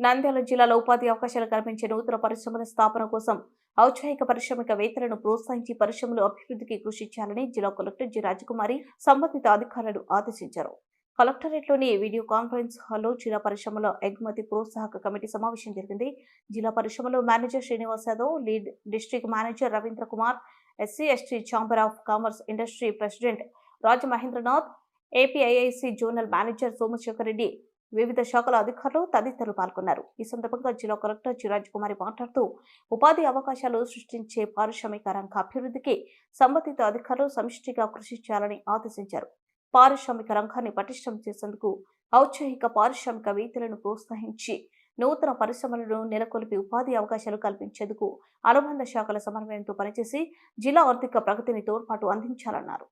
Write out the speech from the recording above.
నంద్యాల జిల్లాలో ఉపాధి అవకాశాలు కల్పించే నూతన పరిశ్రమల స్థాపన కోసం ఔత్సాహిక పారిశ్రామికవేత్తలను ప్రోత్సహించి పరిశ్రమలు అభివృద్ధికి కృషి చేయాలని జిల్లా కలెక్టర్ జి. రాజకుమారి సంబంధిత అధికారులను ఆదేశించారు. కలెక్టరేట్లోని వీడియో కాన్ఫరెన్స్ హాల్లో జిల్లా పరిశ్రమల ఎగుమతి ప్రోత్సాహక కమిటీ సమావేశం జరిగింది. జిల్లా పరిశ్రమలో manager Srinivas Yadav lead district manager Ravindra Kumar SC ST chamber of commerce industry president Rajamahendranath APIIC zonal manager Somasekhar Reddy వివిధ శాఖల అధికారులు తదితరులు పాల్గొన్నారు. ఈ సందర్భంగా జిల్లా కలెక్టర్ చిరాజ్ కుమారి మాట్లాడుతూ ఉపాధి అవకాశాలు సృష్టించే పారిశ్రామిక రంగ అభివృద్ధికి సంబంధిత అధికారులు సమిష్టిగా కృషి చేయాలని ఆదేశించారు. పారిశ్రామిక రంగాన్ని పటిష్టం చేసేందుకు ఔత్సాహిక పారిశ్రామికవేత్తలను ప్రోత్సహించి నూతన పరిశ్రమలను నెలకొల్పి ఉపాధి అవకాశాలు కల్పించేందుకు అనుబంధ శాఖల సమన్వయంతో పనిచేసి జిల్లా ఆర్థిక ప్రగతిని తోడ్పాటు అందించాలన్నారు.